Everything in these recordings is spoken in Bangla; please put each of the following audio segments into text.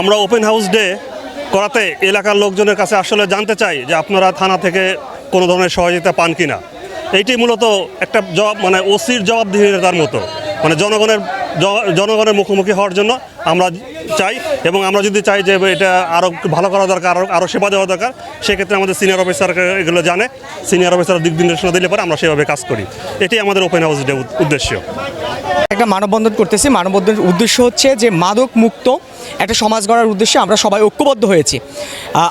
আমরা ওপেন হাউস ডে করাতে এলাকার লোকজনের কাছে আসলে জানতে চাই যে আপনারা থানা থেকে কোনো ধরনের সহযোগিতা পান কিনা। এইটি মূলত একটা জবাব মানে ওসির জবাবদিহিতার মতো। মানে জনগণের জনগণের মুখোমুখি হওয়ার জন্য আমরা চাই এবং আমরা যদি চাই যে এটা আরও ভালো করা দরকার আরও আরও সেবা দেওয়া দরকার, সেক্ষেত্রে আমাদের সিনিয়র অফিসারকে এগুলো জানে। সিনিয়র অফিসার দিক নির্দেশনা দিলে পরে আমরা সেভাবে কাজ করি। এটি আমাদের ওপেন হাউস ডে উদ্দেশ্য। একটা মানববন্ধন করতেছি। মানববন্ধনের উদ্দেশ্য হচ্ছে যে মাদক মুক্ত একটা সমাজ গড়ার উদ্দেশ্যে আমরা সবাই ঐক্যবদ্ধ হয়েছি।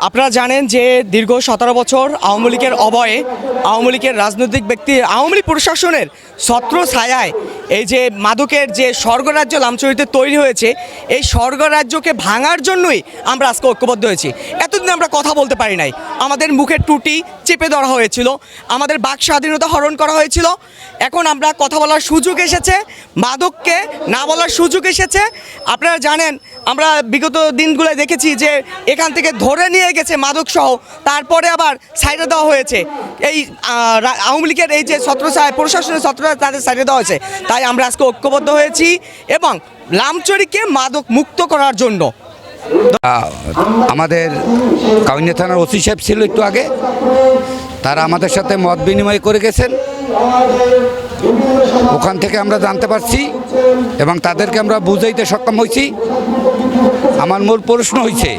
আপনারা জানেন যে দীর্ঘ সতেরো বছর আওয়ামী লীগের অবয়ে, আওয়ামী লীগের রাজনৈতিক ব্যক্তি, আওয়ামী লীগ প্রশাসনের ছত্র ছায়ায় এই যে মাদকের যে স্বর্গরাজ্য লামচরিতে তৈরি হয়েছে, এই স্বর্গরাজ্যকে ভাঙার জন্যই আমরা আজকে ঐক্যবদ্ধ হয়েছি। এতদিন আমরা কথা বলতে পারি নাই। আমাদের মুখের টুটি চেপে ধরা হয়েছিল। আমাদের বাক স্বাধীনতা হরণ করা হয়েছিল। এখন আমরা কথা বলার সুযোগ এসেছে। মাদককে না বলার সুযোগ এসেছে। আপনারা জানেন, আমরা বিগত দিনগুলো দেখেছি যে এখান থেকে ধরে নিয়ে গেছে মাদক সহ তারপরে আবার সাইডে দেওয়া হয়েছে। এই আওয়ামী লীগের এই যে ছত্র প্রশাসনের ছত্র তাদের সাইডে দেওয়া হয়েছে। তাই আমরা আজকে ঐক্যবদ্ধ হয়েছি এবং লামচুরিকে মাদক মুক্ত করার জন্য আমাদের কাউনিয়া থানার ওসি সাহেব ছিল একটু আগে। তারা আমাদের সাথে মত বিনিময় করে গেছেন। ওখান থেকে আমরা জানতে পারছি এবং তাদেরকে আমরা বুঝাইতে সক্ষম হয়েছি আমার মূল প্রশ্ন হয়েছে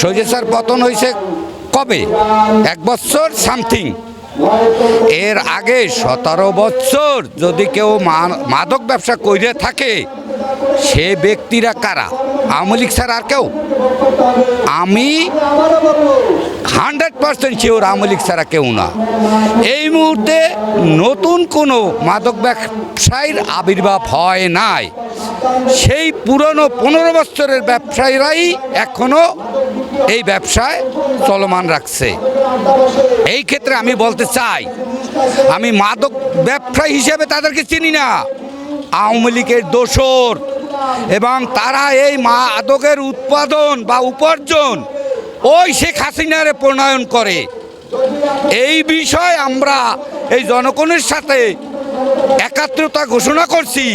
সৈজে স্যার পতন হয়েছে কবে? এক বছর সামথিং। এর আগে সতেরো বছর যদি কেউ মাদক ব্যবসা করে থাকে, সে ব্যক্তিরা কারা? আওয়ামী লীগ স্যার আর কেউ? আমি hundred percent sure Awami League ছাড়া কেউ না। এই মুহূর্তে নতুন কোনো মাদক ব্যবসায়ীর আবির্ভাব হয় নাই। সেই পুরনো পনেরো বছরের ব্যবসায়ীরাই এখনও এই ব্যবসায় চলমান রাখছে। এই ক্ষেত্রে আমি বলতে চাই, আমি মাদক ব্যবসায়ী হিসেবে তাদেরকে চিনি না। আওয়ামী লীগের দোসর এবং তারা এই মাদকের উৎপাদন বা উপার্জন ওই শেখ হাসিনারে প্রণয়ন করে। এই বিষয়ে আমরা এই জনগণের সাথে একাত্রতা ঘোষণা করছি।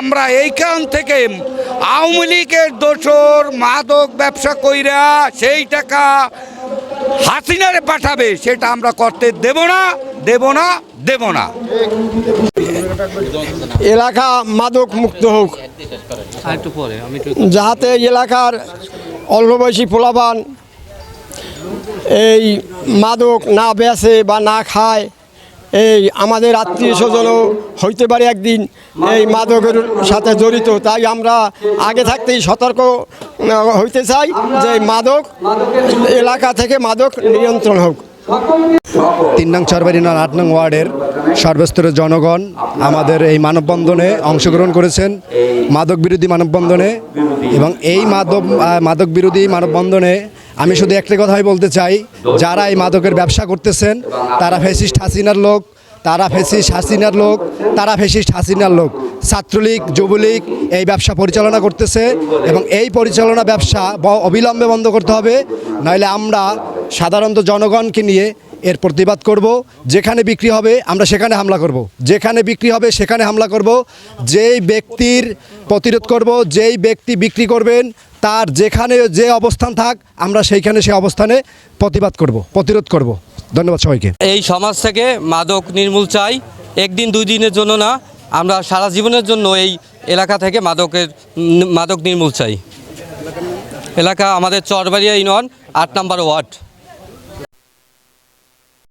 আমরা এইখান থেকে আওয়ামী লীগের দোসর মাদক ব্যবসা কইরা সেই টাকা হাসিনারে পাঠাবে, সেটা আমরা করতে দেব না দেব না দেব না। এলাকা মাদক মুক্ত হোক। যাহাতে এলাকার অল্পবয়সী পোলাপান এই মাদক না বেচে বা না খায়, এই আমাদের আত্মীয় স্বজনও হইতে পারে একদিন এই মাদকের সাথে জড়িত। তাই আমরা আগে থাকতেই সতর্ক হইতে চাই যে মাদক এলাকা থেকে মাদক নিয়ন্ত্রণ হোক। তিন নং চরবারি নং আট নং ওয়ার্ডের সর্বস্তরের জনগণ আমাদের এই মানববন্ধনে অংশগ্রহণ করেছেন মাদক বিরোধী মানববন্ধনে এবং এই মাদক মাদক বিরোধী মানববন্ধনে আমি শুধু একটা কথাই বলতে চাই, যারা এই মাদকের ব্যবসা করতেছেন, তারা ফেসিস্ট হাসিনার লোক, তারা ফেসিস্ট হাসিনার লোক, তারা ফেসিস্ট হাসিনার লোক। ছাত্রলীগ, যুবলীগ এই ব্যবসা পরিচালনা করতেছে এবং এই পরিচালনা ব্যবসা অবিলম্বে বন্ধ করতে হবে, নইলে আমরা সাধারণত জনগণকে নিয়ে এর প্রতিবাদ করব, যেখানে বিক্রি হবে আমরা সেখানে হামলা করব। যেখানে বিক্রি হবে সেখানে হামলা করব। যেই ব্যক্তির প্রতিরোধ করব, যেই ব্যক্তি বিক্রি করবেন, তার যেখানে যে অবস্থান থাক, আমরা সেইখানে সে অবস্থানে প্রতিবাদ করব, প্রতিরোধ করব। ধন্যবাদ সবাইকে। এই সমাজ থেকে মাদক নির্মূল চাই। একদিন দুই দিনের জন্য না, আমরা সারা জীবনের জন্য এই এলাকা থেকে মাদকের, মাদক নির্মূল চাই। এলাকা আমাদের চরবাড়িয়া ইউনিয়ন আট নম্বর ওয়ার্ড।